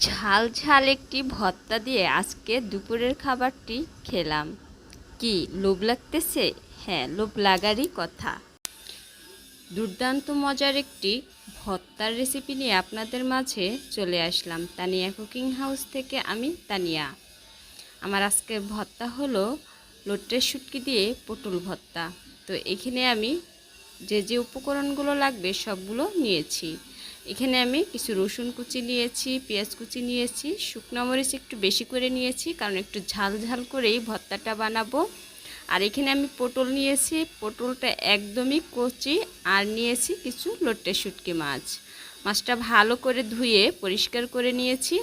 ঝাল ঝাল একটি ভর্তা দিয়ে আজকে দুপুরের খাবারটি খেলাম। কি, লোভ লাগতেছে? হ্যাঁ লোভ লাগারই কথা। দুর্দান্ত মজার একটি ভর্তার রেসিপি নিয়ে আপনাদের মাঝে চলে আসলাম। তানিয়া কুকিং হাউস থেকে আমি তানিয়া। আমার আজকের ভর্তা হলো লোটের শুটকি দিয়ে পটল ভর্তা। তো এখানে আমি যে যে উপকরণগুলো লাগবে সবগুলো নিয়েছি। এখানে আমি কিছু রসুন কুচি নিয়েছি, পেঁয়াজ কুচি নিয়েছি, শুকনো মরিচ একটু বেশি করে নিয়েছি, কারণ একটু ঝাল ঝাল করেই ভর্তাটা বানাবো। আর এখানে আমি পটল নিয়েছি, পটলটা একদমই কচি, আর নিয়েছি কিছু লোটে শুটকি মাছ। মাছটা ভালো করে ধুয়ে পরিষ্কার করে নিয়েছি।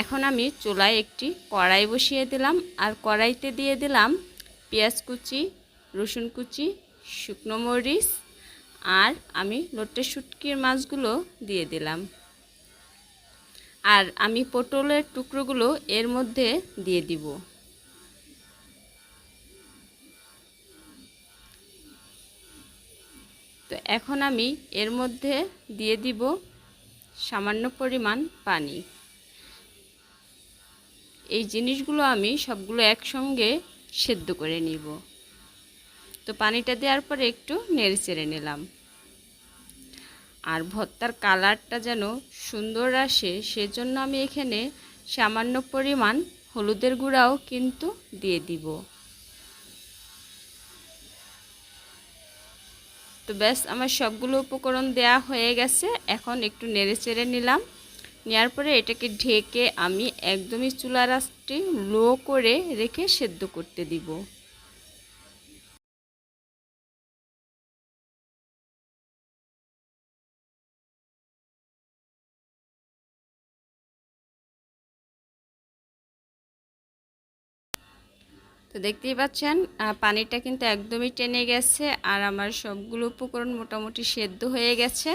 এখন আমি চুলায় একটি কড়াই বসিয়ে দিলাম, আর কড়াইতে দিয়ে দিলাম পেঁয়াজ কুচি, রসুন কুচি, শুকনো মরিচ আর আমি লোটে শুটকির মাছগুলো দিয়ে দিলাম। আর আমি পটলের টুকরোগুলো এর মধ্যে দিয়ে দিব। তো এখন আমি এর মধ্যে দিয়ে দিব সামান্য পরিমাণ পানি। এই জিনিসগুলো আমি সবগুলো একসঙ্গে সেদ্ধ করে নিব। তো পানিটা দেওয়ার পরে একটু নেড়ে চেড়ে নিলাম। আর ভর্তার কালারটা যেন সুন্দর আসে, সেজন্য আমি এখানে সামান্য পরিমাণ হলুদের গুঁড়াও কিন্তু দিয়ে দিব। তো ব্যাস, আমার সবগুলো উপকরণ দেয়া হয়ে গেছে। এখন একটু নেড়ে চেড়ে নিলাম। নেওয়ার পরে এটাকে ঢেকে আমি একদমই চুলা রাসটি লো করে রেখে সেদ্ধ করতে দিব। তো দেখতেই পাচ্ছেন পানিটা কিন্তু একদমই টেনে গেছে আর আমার সবগুলো উপকরণ মোটামুটি সেদ্ধ হয়ে গেছে।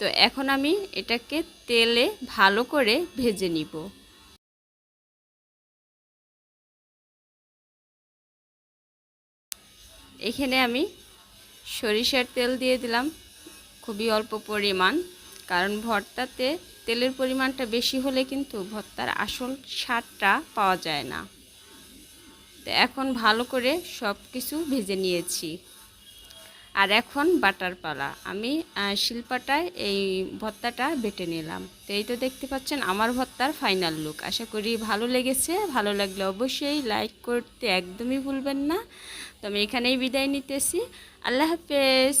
তো এখন আমি এটাকে তেলে ভালো করে ভেজে নিব। এখানে আমি সরিষার তেল দিয়ে দিলাম, খুবই অল্প পরিমাণ, কারণ ভর্তাতে তেলের পরিমাণটা বেশি হলে কিন্তু ভর্তার আসল স্বাদটা পাওয়া যায় না। তো এখন ভালো করে সব কিছু ভেজে নিয়েছি। আর এখন বাটার পালা। আমি শিল্পাটায় এই ভত্তাটা বেটে নিলাম। তো এই তো দেখতে পাচ্ছেন আমার ভত্তার ফাইনাল লুক। আশা করি ভালো লেগেছে। ভালো লাগলে অবশ্যই লাইক করতে একদমই ভুলবেন না। তো আমি এখানেই বিদায় নিতেছি। আল্লাহ হাফেজ।